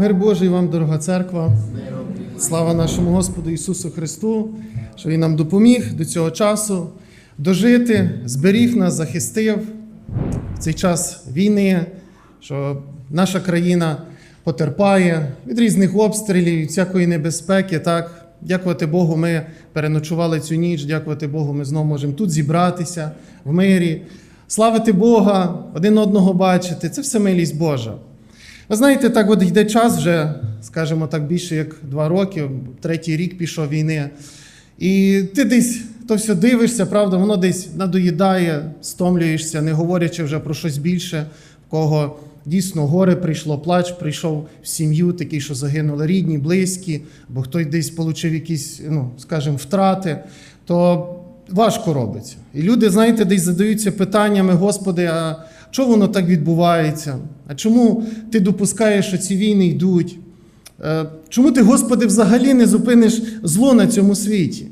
Мир Божий вам, дорога церква. Слава нашому Господу Ісусу Христу, що Він нам допоміг до цього часу дожити, зберіг нас, захистив в цей час війни, що наша країна потерпає від різних обстрілів, від всякої небезпеки. Так, дякувати Богу, ми переночували цю ніч. Дякувати Богу, ми знову можемо тут зібратися в мирі, славити Бога, один одного бачити. Це все милість Божа. Ви знаєте, так от йде час вже, скажімо так, більше як два роки, третій рік пішов війни. І ти десь то все дивишся, правда, воно десь надоїдає, стомлюєшся, не говорячи вже про щось більше, в кого дійсно горе прийшло, плач прийшов в сім'ю, такий, що загинули рідні, близькі, бо хтось десь отримав якісь, ну, скажімо, втрати, то важко робиться. І люди, знаєте, десь задаються питаннями, Господи, а чого воно так відбувається? А чому ти допускаєш, що ці війни йдуть? Е, Чому ти, Господи, взагалі не зупиниш зло на цьому світі?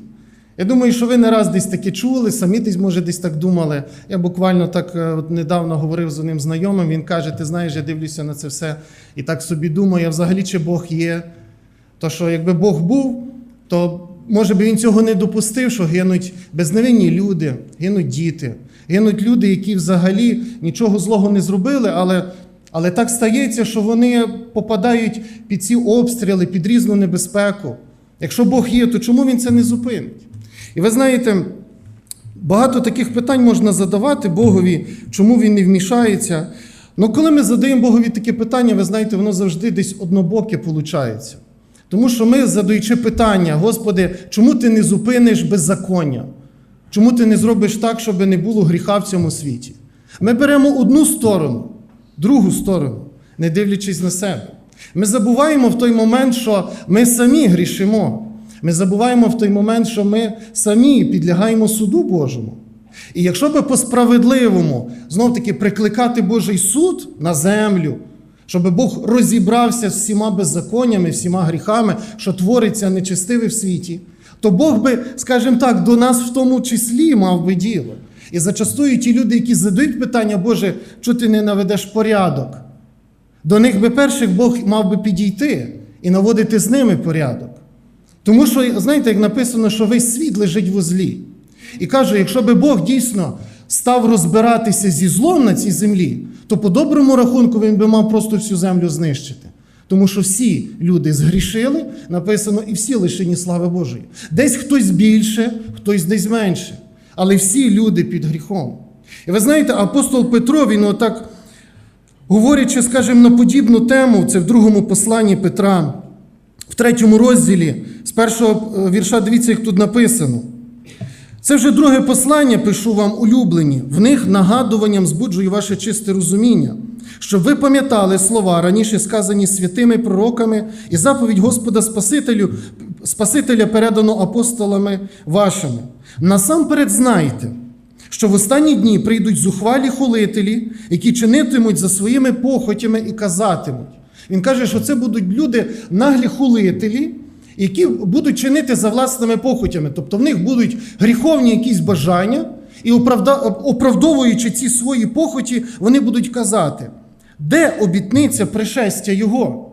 Я думаю, що ви не раз десь таке чули, самі десь, може, десь так думали. Я буквально так е, от недавно говорив з одним знайомим, він каже: ти знаєш, я дивлюся на це все і так собі думаю, а взагалі чи Бог є? То що якби Бог був, то може би він цього не допустив, що гинуть безневинні люди, гинуть діти, гинуть люди, які взагалі нічого злого не зробили, але, але так стається, що вони попадають під ці обстріли, під різну небезпеку. Якщо Бог є, то чому він це не зупинить? І ви знаєте, багато таких питань можна задавати Богові, чому він не вмішається. Ну, коли ми задаємо Богові такі питання, ви знаєте, воно завжди десь однобоке виходить. Тому що ми, задаючи питання, Господи, чому ти не зупиниш беззаконня? Чому ти не зробиш так, щоб не було гріха в цьому світі? Ми беремо одну сторону, другу сторону, не дивлячись на себе. Ми забуваємо в той момент, що ми самі грішимо. Ми забуваємо в той момент, що ми самі підлягаємо суду Божому. І якщо би по-справедливому знов-таки прикликати Божий суд на землю, щоб Бог розібрався з всіма беззаконнями, всіма гріхами, що твориться нечестиве в світі, то Бог би, скажімо так, до нас в тому числі мав би діло. І зачастую ті люди, які задають питання, Боже, чого ти не наведеш порядок? До них би перших Бог мав би підійти і наводити з ними порядок. Тому що, знаєте, як написано, що весь світ лежить в злі. І каже, якщо би Бог дійсно став розбиратися зі злом на цій землі, то по доброму рахунку він би мав просто всю землю знищити. Тому що всі люди згрішили, написано, і всі лишені слави Божої. Десь хтось більше, хтось десь менше. Але всі люди під гріхом. І ви знаєте, апостол Петро, він отак, говорячи, скажімо, на подібну тему, це в другому посланні Петра, в третьому розділі, з першого е, вірша, дивіться, як тут написано. Це вже друге послання пишу вам, улюблені. В них нагадуванням збуджую ваше чисте розуміння, щоб ви пам'ятали слова, раніше сказані святими пророками, і заповідь Господа Спасителю, Спасителя передано апостолами вашими. Насамперед знайте, що в останні дні прийдуть зухвалі хулителі, які чинитимуть за своїми похотями і казатимуть. Він каже, що це будуть люди наглі хулителі, які будуть чинити за власними похотями. Тобто в них будуть гріховні якісь бажання, і оправдовуючи ці свої похоті, вони будуть казати, де обітниця пришестя Його?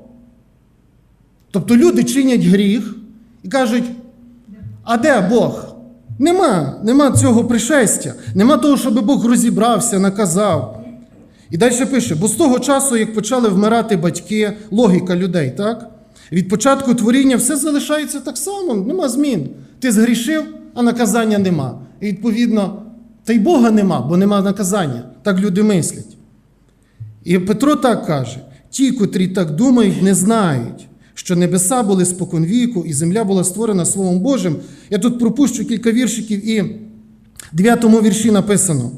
Тобто люди чинять гріх і кажуть, а де Бог? Нема, нема цього пришестя, нема того, щоб Бог розібрався, наказав. І далі пише: бо з того часу, як почали вмирати батьки, логіка людей, так? Від початку творіння все залишається так само, нема змін. Ти згрішив, а наказання нема. І відповідно, та й Бога нема, бо нема наказання. Так люди мислять. І Петро так каже: ті, котрі так думають, не знають, що небеса були споконвіку, і земля була створена Словом Божим. Я тут пропущу кілька віршиків, і 9 вірші написано: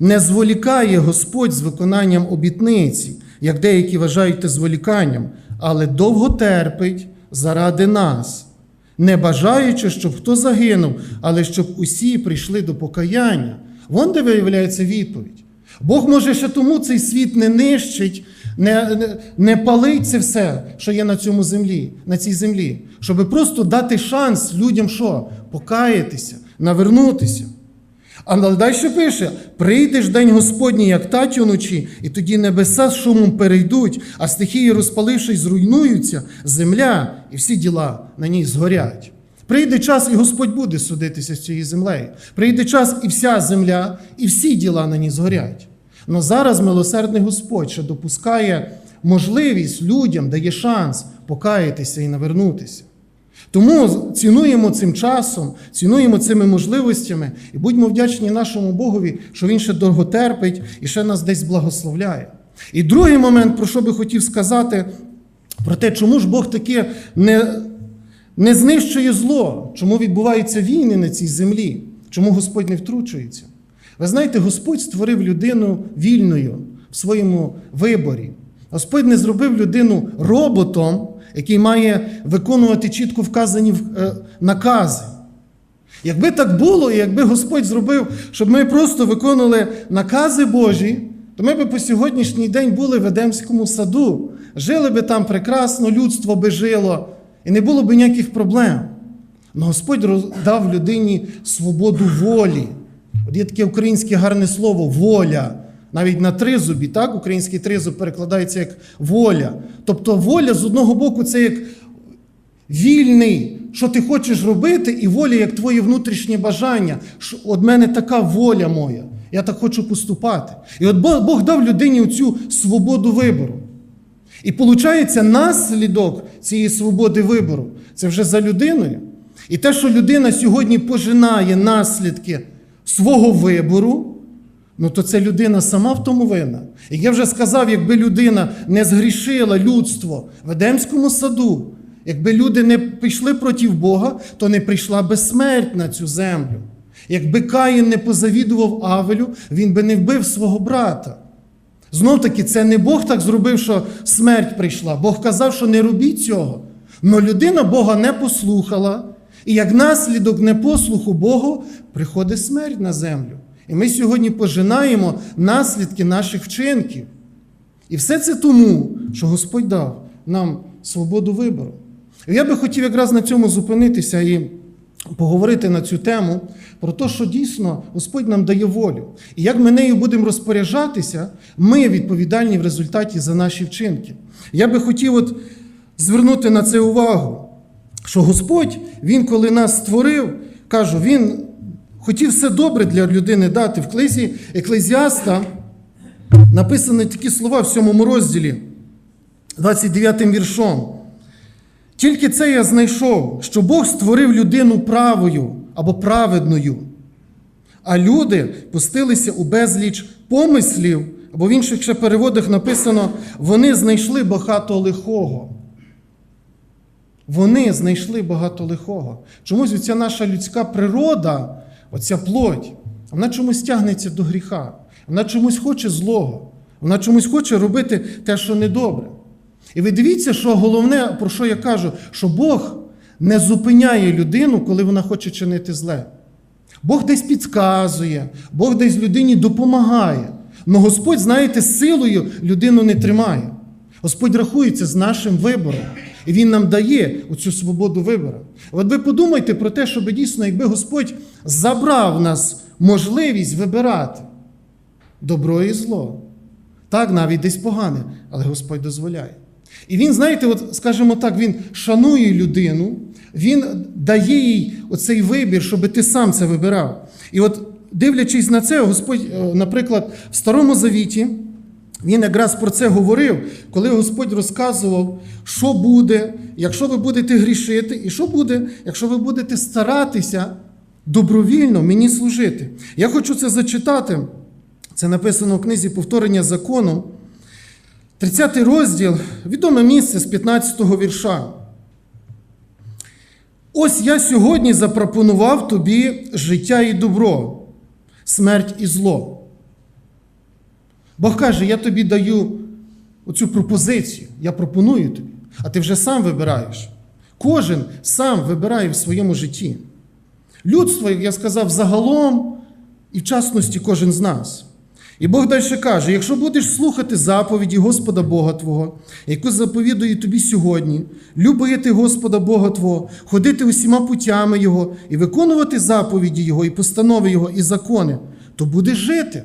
не зволікає Господь з виконанням обітниці, як деякі вважають зволіканням, але довго терпить заради нас, не бажаючи, щоб хто загинув, але щоб усі прийшли до покаяння. Вон де виявляється відповідь. Бог може ще тому цей світ не нищить, не, не, не палить це все, що є на цьому землі, на цій землі, щоб просто дати шанс людям що? Покаятися, навернутися. А далі пише: прийде ж день Господній, як тать уночі, і тоді небеса з шумом перейдуть, а стихії, розпалившись, зруйнуються, земля і всі діла на ній згорять. Прийде час, і Господь буде судитися з цією землею. Прийде час, і вся земля, і всі діла на ній згорять. Но зараз милосердний Господь ще допускає можливість людям, дає шанс покаятися і навернутися. Тому цінуємо цим часом, цінуємо цими можливостями і будьмо вдячні нашому Богові, що Він ще довго терпить і ще нас десь благословляє. І другий момент, про що би хотів сказати, про те, чому ж Бог таке не, не знищує зло, чому відбуваються війни на цій землі, чому Господь не втручується. Ви знаєте, Господь створив людину вільною в своєму виборі. Господь не зробив людину роботом, який має виконувати чітко вказані е, накази. Якби так було, і якби Господь зробив, щоб ми просто виконували накази Божі, то ми би по сьогоднішній день були в Едемському саду, жили би там прекрасно, людство би жило, і не було б ніяких проблем. Але Господь дав людині свободу волі. От є таке українське гарне слово воля. Навіть на тризубі, так, український тризуб перекладається як воля. Тобто воля з одного боку це як вільний, що ти хочеш робити, і воля як твоє внутрішнє бажання. От мене така воля моя. Я так хочу поступати. І от Бог дав людині цю свободу вибору. І виходить, наслідок цієї свободи вибору це вже за людиною. І те, що людина сьогодні пожинає наслідки свого вибору. Ну, то це людина сама в тому винна. Як я вже сказав, якби людина не згрішила людство в Едемському саду, якби люди не пішли проти Бога, то не прийшла би смерть на цю землю. Якби Каїн не позавідував Авелю, він би не вбив свого брата. Знов таки, це не Бог так зробив, що смерть прийшла. Бог казав, що не робіть цього. Но людина Бога не послухала, і як наслідок непослуху Богу приходить смерть на землю. І ми сьогодні пожинаємо наслідки наших вчинків. І все це тому, що Господь дав нам свободу вибору. І я би хотів якраз на цьому зупинитися і поговорити на цю тему про те, що дійсно Господь нам дає волю. І як ми нею будемо розпоряджатися, ми відповідальні в результаті за наші вчинки. Я би хотів от звернути на це увагу, що Господь, Він, коли нас створив, кажу, Він хотів все добре для людини дати. В книзі Еклезіаста написані такі слова в сьомому розділі, 29 віршом. Тільки це я знайшов, що Бог створив людину правою або праведною, а люди пустилися у безліч помислів, або в інших ще переводах написано, вони знайшли багато лихого. Вони знайшли багато лихого. Чомусь оця наша людська природа, оця плоть, вона чомусь тягнеться до гріха. Вона чомусь хоче злого. Вона чомусь хоче робити те, що недобре. І ви дивіться, що головне, про що я кажу, що Бог не зупиняє людину, коли вона хоче чинити зле. Бог десь підказує, Бог десь людині допомагає. Але Господь, знаєте, силою людину не тримає. Господь рахується з нашим вибором. І Він нам дає оцю свободу вибору. От ви подумайте про те, щоб дійсно, якби Господь забрав нас можливість вибирати добро і зло. Так, навіть десь погане, але Господь дозволяє. І він, знаєте, от, скажімо так, він шанує людину, він дає їй оцей вибір, щоб ти сам це вибирав. І от, дивлячись на це, Господь, наприклад, в Старому Завіті, він якраз про це говорив, коли Господь розказував, що буде, якщо ви будете грішити, і що буде, якщо ви будете старатися добровільно мені служити. Я хочу це зачитати. Це написано в книзі Повторення закону. 30 розділ, відоме місце з 15 го вірша. Ось я сьогодні запропонував тобі життя і добро, смерть і зло. Бог каже, я тобі даю оцю пропозицію, я пропоную тобі, а ти вже сам вибираєш. Кожен сам вибирає в своєму житті. Людство, як я сказав, загалом і в частності кожен з нас. І Бог далі каже: якщо будеш слухати заповіді Господа Бога Твого, яку заповідує тобі сьогодні, любити Господа Бога Твого, ходити усіма путями Його і виконувати заповіді Його, і постанови Його, і закони, то будеш жити.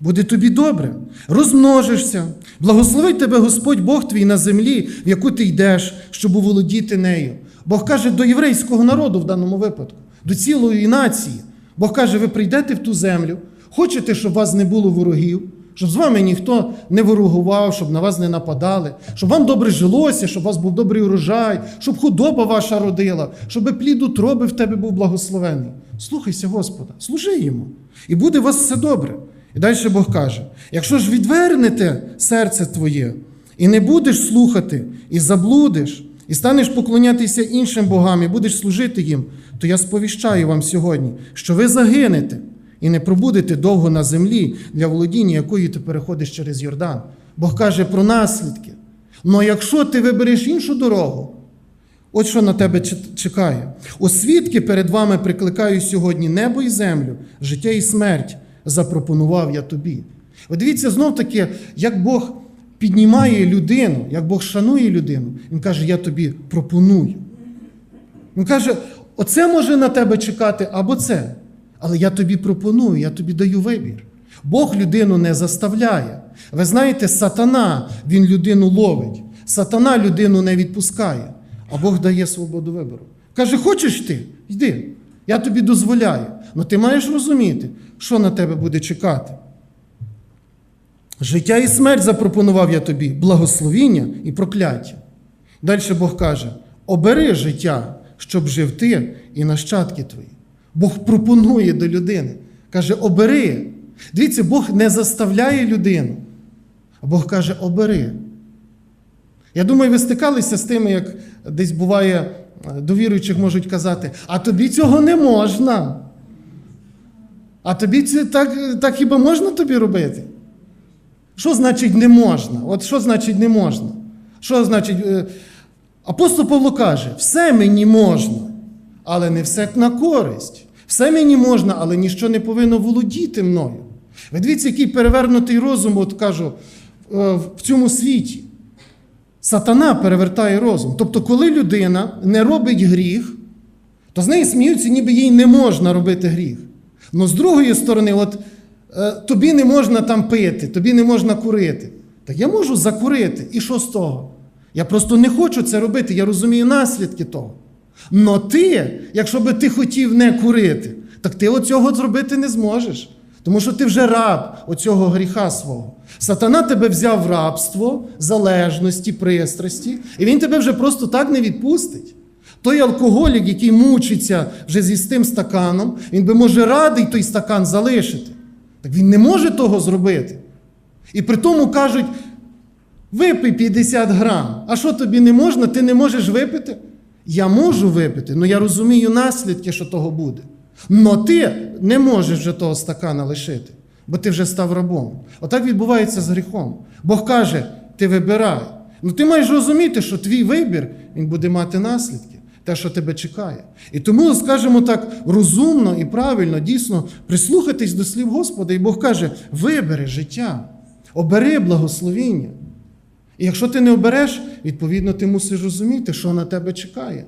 Буде тобі добре, розмножишся, благословить тебе Господь Бог твій на землі, в яку ти йдеш, щоб оволодіти нею. Бог каже до єврейського народу в даному випадку, до цілої нації. Бог каже, ви прийдете в ту землю, хочете, щоб вас не було ворогів, щоб з вами ніхто не ворогував, щоб на вас не нападали, щоб вам добре жилося, щоб у вас був добрий урожай, щоб худоба ваша родила, щоб плід утроби в тебе був благословений. Слухайся Господа, служи йому, і буде у вас все добре. І далі Бог каже: якщо ж відвернете серце твоє і не будеш слухати, і заблудиш, і станеш поклонятися іншим богам, і будеш служити їм, то я сповіщаю вам сьогодні, що ви загинете і не пробудете довго на землі, для володіння якої ти переходиш через Йордан. Бог каже про наслідки. Но якщо ти вибереш іншу дорогу, От що на тебе чекає. У свідки перед вами прикликаю сьогодні небо і землю, життя і смерть запропонував я тобі. От дивіться, знов таки, як Бог піднімає людину, як Бог шанує людину, Він каже, я тобі пропоную. Він каже, оце може на тебе чекати або це. Але я тобі пропоную, я тобі даю вибір. Бог людину не заставляє. Ви знаєте, сатана, він людину ловить. Сатана людину не відпускає, а Бог дає свободу вибору. Каже, хочеш ти? Йди, я тобі дозволяю. Ну ти маєш розуміти, що на тебе буде чекати. Життя і смерть запропонував я тобі, благословіння і прокляття. Далі Бог каже: обери життя, щоб жив ти і нащадки твої. Бог пропонує до людини. Каже, обери. Дивіться, Бог не заставляє людину, а Бог каже, обери. Я думаю, ви стикалися з тим, як десь буває, до віруючих можуть казати, а тобі цього не можна. А тобі це так, так хіба можна тобі робити? Що значить не можна? От що значить не можна? Що значить. е, Апостол Павло каже, все мені можна, але не все на користь. Все мені можна, але ніщо не повинно володіти мною. Ви дивіться, який перевернутий розум, от кажу, е, в цьому світі. Сатана перевертає розум. Тобто, коли людина не робить гріх, то з неї сміються, ніби їй не можна робити гріх. Ну, з другої сторони, от е, тобі не можна там пити, тобі не можна курити. Так я можу закурити. І що з того? Я просто не хочу це робити, я розумію наслідки того. Но ти, якщо би ти хотів не курити, так ти оцього зробити не зможеш. Тому що ти вже раб оцього гріха свого. Сатана тебе взяв в рабство, залежності, пристрасті, і він тебе вже просто так не відпустить. Той алкоголік, який мучиться вже зі тим стаканом, він би може радий той стакан залишити. Так він не може того зробити. І при тому кажуть: випий 50 грам. А що тобі не можна? Ти не можеш випити? Я можу випити, але я розумію наслідки, що того буде. Но ти не можеш вже того стакана лишити, бо ти вже став рабом. Отак відбувається з гріхом. Бог каже, ти вибирай. Ну ти маєш розуміти, що твій вибір він буде мати наслідки, те, що тебе чекає. І тому, скажімо так, розумно і правильно, дійсно, прислухатись до слів Господа, і Бог каже: вибери життя, обери благословіння. І якщо ти не обереш, відповідно, ти мусиш розуміти, що на тебе чекає.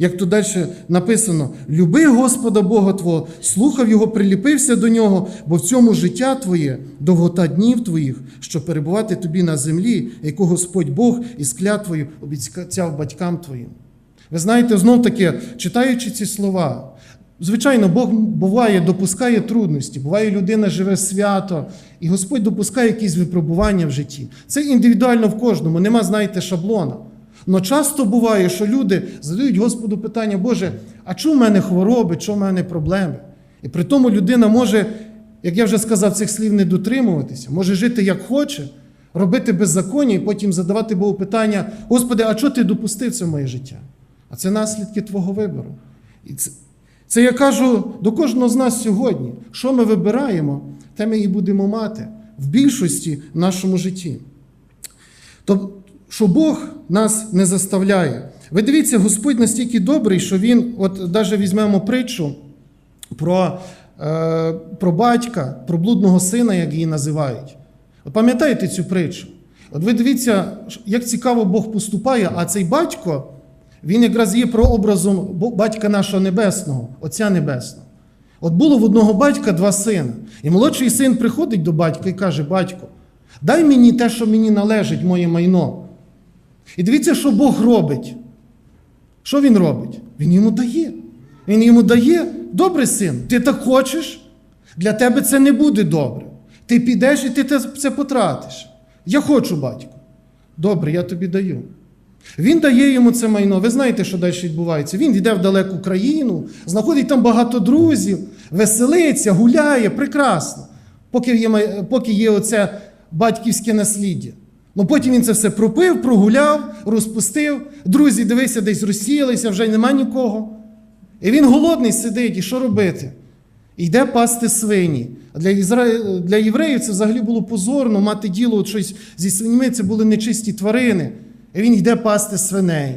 Як тут далі написано: люби Господа Бога Твого, слухав Його, приліпився до нього, бо в цьому життя Твоє, довгота днів Твоїх, що перебувати тобі на землі, яку Господь Бог із клятвою обіцяв батькам Твоїм. Ви знаєте, знов таки, читаючи ці слова, звичайно, Бог буває, допускає трудності, буває, людина живе свято, і Господь допускає якісь випробування в житті. Це індивідуально в кожному, нема, знаєте, шаблона. Но часто буває, що люди задають Господу питання, Боже, а чому в мене хвороби, чому в мене проблеми? І при тому людина може, як я вже сказав, цих слів не дотримуватися, може жити як хоче, робити беззаконня і потім задавати Богу питання: Господи, а чого ти допустив це в моє життя? А це наслідки Твого вибору. І це, це я кажу до кожного з нас сьогодні. Що ми вибираємо, те ми і будемо мати в більшості в нашому житті. Тобто, що Бог нас не заставляє. Ви дивіться, Господь настільки добрий, що Він, от навіть візьмемо притчу про е, про батька, про блудного сина, як її називають. От пам'ятаєте цю притчу? От ви дивіться, як цікаво Бог поступає, а цей батько, він якраз є прообразом батька нашого небесного, Отця Небесного. От було в одного батька два сина. І молодший син приходить до батька і каже: Батько, дай мені те, що мені належить, моє майно. І дивіться, що Бог робить. Що він робить? Він йому дає. Він йому дає, добре, син, ти так хочеш? Для тебе це не буде добре. Ти підеш і ти це потратиш. Я хочу, батько. Добре, я тобі даю. Він дає йому це майно. Ви знаєте, що далі відбувається? Він йде в далеку країну, знаходить там багато друзів, веселиться, гуляє, прекрасно. Поки є, поки є оце батьківське насліддя. Ну потім він це все пропив, прогуляв, розпустив. Друзі, дивися, десь розсіялися, вже нема нікого. І він голодний сидить, і що робити? Йде пасти свині. А для, ізра... для євреїв це взагалі було позорно мати діло от щось зі свиньми, це були нечисті тварини. І він йде пасти свиней.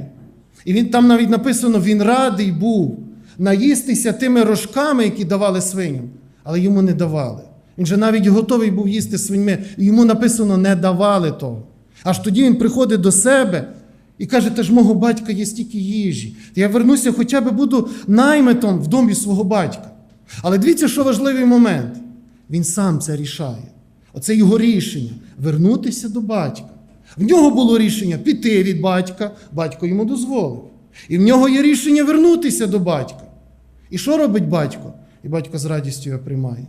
І він там навіть написано: він радий був наїстися тими рожками, які давали свиням, але йому не давали. Він же навіть готовий був їсти свиньми, йому написано, не давали того. Аж тоді він приходить до себе і каже: Та ж мого батька є стільки їжі. Я вернуся, хоча б буду наймитом в домі свого батька. Але дивіться, що важливий момент. Він сам це рішає. Оце його рішення вернутися до батька. В нього було рішення піти від батька, батько йому дозволив. І в нього є рішення вернутися до батька. І що робить батько? І батько з радістю його приймає.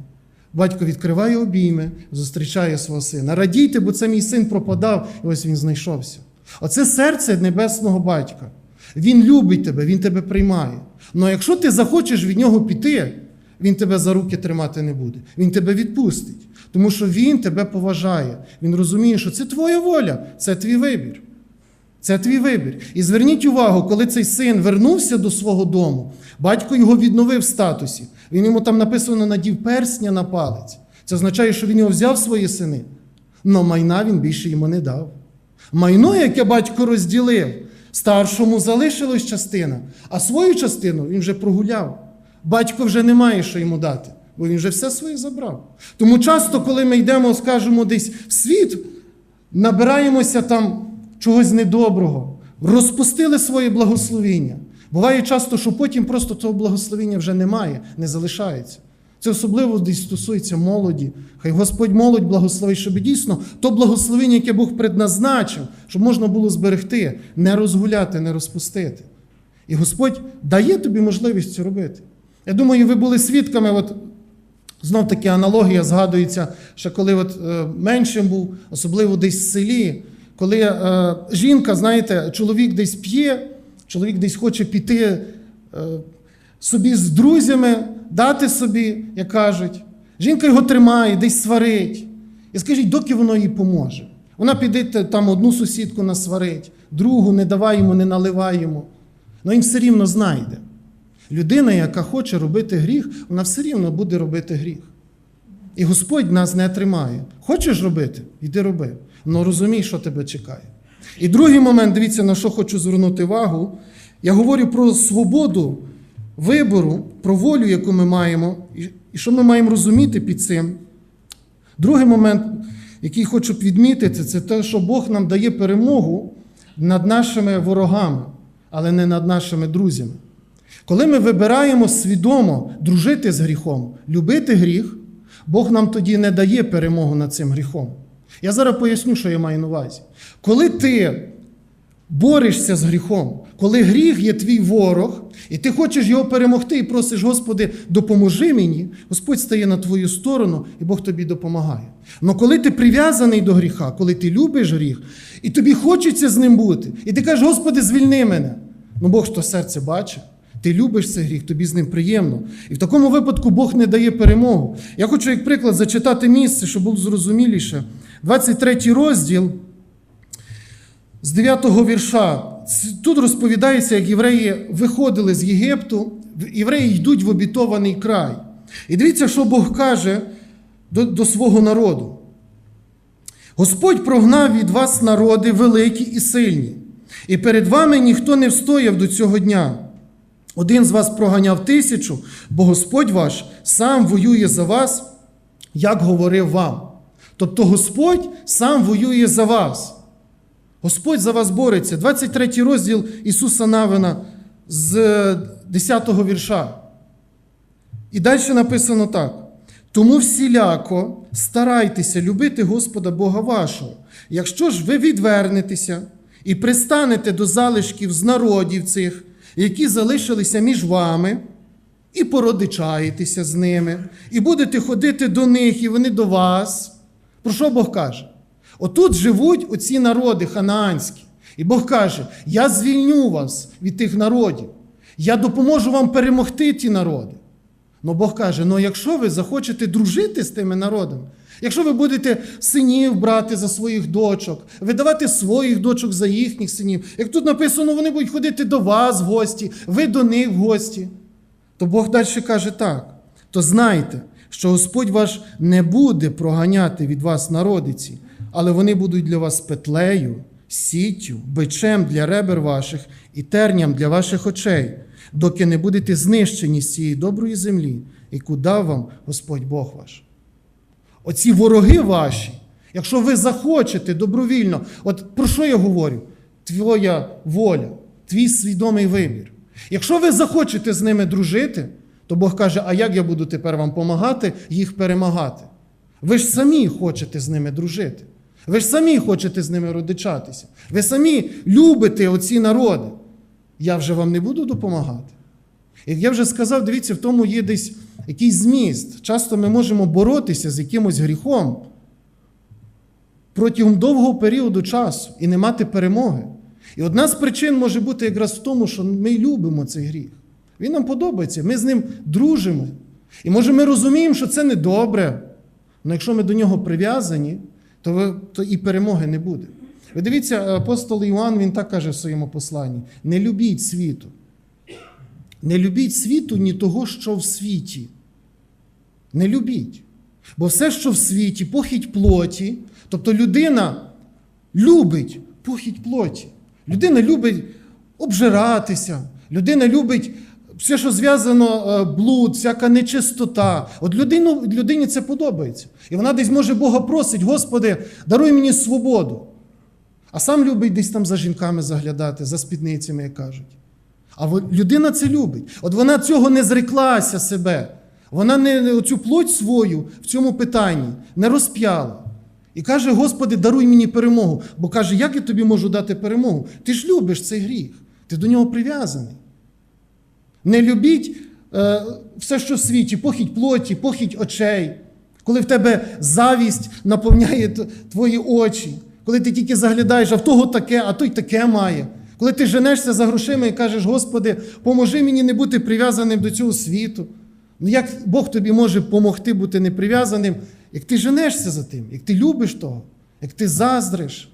Батько відкриває обійми, зустрічає свого сина. Радійте, бо це мій син пропадав, і ось він знайшовся. Оце серце небесного батька. Він любить тебе, він тебе приймає. Але якщо ти захочеш від нього піти, він тебе за руки тримати не буде. Він тебе відпустить. Тому що він тебе поважає. Він розуміє, що це твоя воля, це твій вибір. Це твій вибір. І зверніть увагу, коли цей син вернувся до свого дому, батько його відновив в статусі. Він йому там написано надів персня на палець. Це означає, що він його взяв свої сини. Но майна він більше йому не дав. Майно, яке батько розділив, старшому залишилась частина, а свою частину він вже прогуляв. Батько вже не має що йому дати, бо він вже все своє забрав. Тому часто, коли ми йдемо, скажімо, десь в світ, набираємося там чогось недоброго, розпустили своє благословіння. Буває часто, що потім просто того благословіння вже немає, не залишається. Це особливо десь стосується молоді. Хай Господь молодь благословить, щоб дійсно то благословення, яке Бог предназначив, щоб можна було зберегти, не розгуляти, не розпустити. І Господь дає тобі можливість це робити. Я думаю, ви були свідками, от знов таки аналогія згадується, що коли от, е, меншим був, особливо десь в селі, коли е, жінка, знаєте, чоловік десь п'є, чоловік десь хоче піти е, собі з друзями, дати собі, як кажуть. Жінка його тримає, десь сварить. І скажіть, доки воно їй поможе? Вона піде там одну сусідку насварить, другу не давай йому, не наливай йому. Ну він все рівно знайде. Людина, яка хоче робити гріх, вона все рівно буде робити гріх. І Господь нас не тримає. Хочеш робити? Йди роби. Ну розумій, що тебе чекає. І другий момент, дивіться, на що хочу звернути увагу. Я говорю про свободу вибору, про волю, яку ми маємо, і- що ми маємо розуміти під цим. Другий момент, який хочу відмітити, це те, що Бог нам дає перемогу над нашими ворогами, але не над нашими друзями. Коли ми вибираємо свідомо дружити з гріхом, любити гріх, Бог нам тоді не дає перемогу над цим гріхом. Я зараз поясню, що я маю на увазі. Коли ти борешся з гріхом, коли гріх є твій ворог, і ти хочеш його перемогти і просиш, Господи, допоможи мені, Господь стає на твою сторону, і Бог тобі допомагає. Але коли ти прив'язаний до гріха, коли ти любиш гріх, і тобі хочеться з ним бути, і ти кажеш, Господи, звільни мене. Ну Бог ж то серце бачить. Ти любиш цей гріх, тобі з ним приємно. І в такому випадку Бог не дає перемогу. Я хочу, як приклад, зачитати місце, щоб було зрозуміліше. 23 розділ з 9 вірша. Тут розповідається, як євреї виходили з Єгипту, євреї йдуть в обітований край. І дивіться, що Бог каже до, до свого народу. Господь прогнав від вас народи великі і сильні, і перед вами ніхто не встояв до цього дня. Один з вас проганяв тисячу, бо Господь ваш сам воює за вас, як говорив вам. Тобто Господь сам воює за вас. Господь за вас бореться. 23 розділ Ісуса Навина з 10 го вірша. І далі написано так. Тому всіляко старайтеся любити Господа Бога вашого. Якщо ж ви відвернетеся і пристанете до залишків з народів цих, які залишилися між вами, і породичаєтеся з ними, і будете ходити до них, і вони до вас. Про що Бог каже? Отут живуть оці народи ханаанські. І Бог каже: Я звільню вас від тих народів, я допоможу вам перемогти ті народи. Ну Бог каже: ну якщо ви захочете дружити з тими народами, якщо ви будете синів брати за своїх дочок, видавати своїх дочок за їхніх синів, як тут написано, вони будуть ходити до вас в гості, ви до них в гості, то Бог далі каже так: то знайте, що Господь ваш не буде проганяти від вас народиці, але вони будуть для вас петлею, сіттю, бичем для ребер ваших і терням для ваших очей, доки не будете знищені з цієї доброї землі, яку дав вам Господь Бог ваш. Оці вороги ваші, якщо ви захочете добровільно, от про що я говорю? Твоя воля, твій свідомий вибір. Якщо ви захочете з ними дружити, то Бог каже, а як я буду тепер вам допомагати їх перемагати? Ви ж самі хочете з ними дружити. Ви ж самі хочете з ними родичатися. Ви самі любите оці народи. Я вже вам не буду допомагати. Як я вже сказав, дивіться, в тому є десь якийсь зміст. Часто ми можемо боротися з якимось гріхом протягом довгого періоду часу і не мати перемоги. І одна з причин може бути якраз в тому, що ми любимо цей гріх. Він нам подобається, ми з ним дружимо. І може ми розуміємо, що це не добре, але якщо ми до нього прив'язані, то, то і перемоги не буде. Ви дивіться, апостол Іоанн, він так каже в своєму посланні: не любіть світу. Не любіть світу, ні того, що в світі. Не любіть. Бо все, що в світі, похідь плоті, тобто людина любить похідь плоті. Людина любить обжиратися, людина любить все, що зв'язано е, блуд, всяка нечистота. От людину, людині це подобається. І вона десь може Бога просить, Господи, даруй мені свободу. А сам любить десь там за жінками заглядати, за спідницями, як кажуть. А людина це любить. От вона цього не зреклася себе. Вона не оцю плоть свою в цьому питанні не розп'яла. І каже: Господи, даруй мені перемогу. Бо каже, як я тобі можу дати перемогу? Ти ж любиш цей гріх, ти до нього прив'язаний. Не любіть е, все, що в світі, похідь плоті, похідь очей, коли в тебе завість наповняє твої очі, коли ти тільки заглядаєш, а в того таке, а той таке має. Коли ти женешся за грошима і кажеш, Господи, поможи мені не бути прив'язаним до цього світу. Ну як Бог тобі може допомогти бути неприв'язаним, як ти женешся за тим, як ти любиш того, як ти заздриш?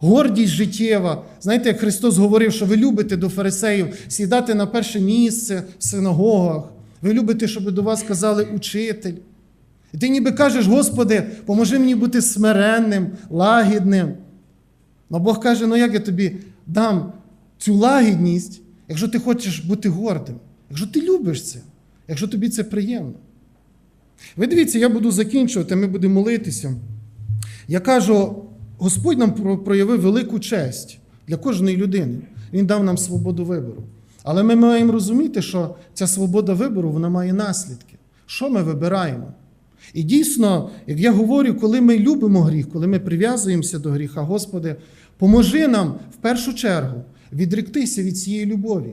Гордість життєва. Знаєте, як Христос говорив, що ви любите до фарисеїв сідати на перше місце в синагогах. Ви любите, щоб до вас казали учитель. І ти ніби кажеш, Господи, поможи мені бути смиренним, лагідним. Но Бог каже, ну як я тобі дам цю лагідність, якщо ти хочеш бути гордим, якщо ти любиш це, якщо тобі це приємно. Ви дивіться, я буду закінчувати, ми будемо молитися. Я кажу, Господь нам про- проявив велику честь для кожної людини. Він дав нам свободу вибору. Але ми маємо розуміти, що ця свобода вибору вона має наслідки. Що ми вибираємо? І дійсно, як я говорю, коли ми любимо гріх, коли ми прив'язуємося до гріха, Господи, поможи нам в першу чергу відректися від цієї любові,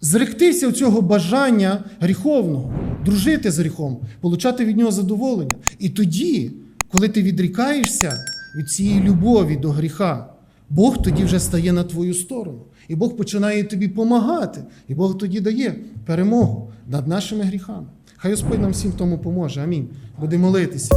зректися цього бажання гріховного, дружити з гріхом, получати від нього задоволення. І тоді, коли ти відрікаєшся від цієї любові до гріха, Бог тоді вже стає на твою сторону. І Бог починає тобі допомагати. І Бог тоді дає перемогу над нашими гріхами. Хай Господь нам всім в тому поможе. Амінь. Будемо молитися.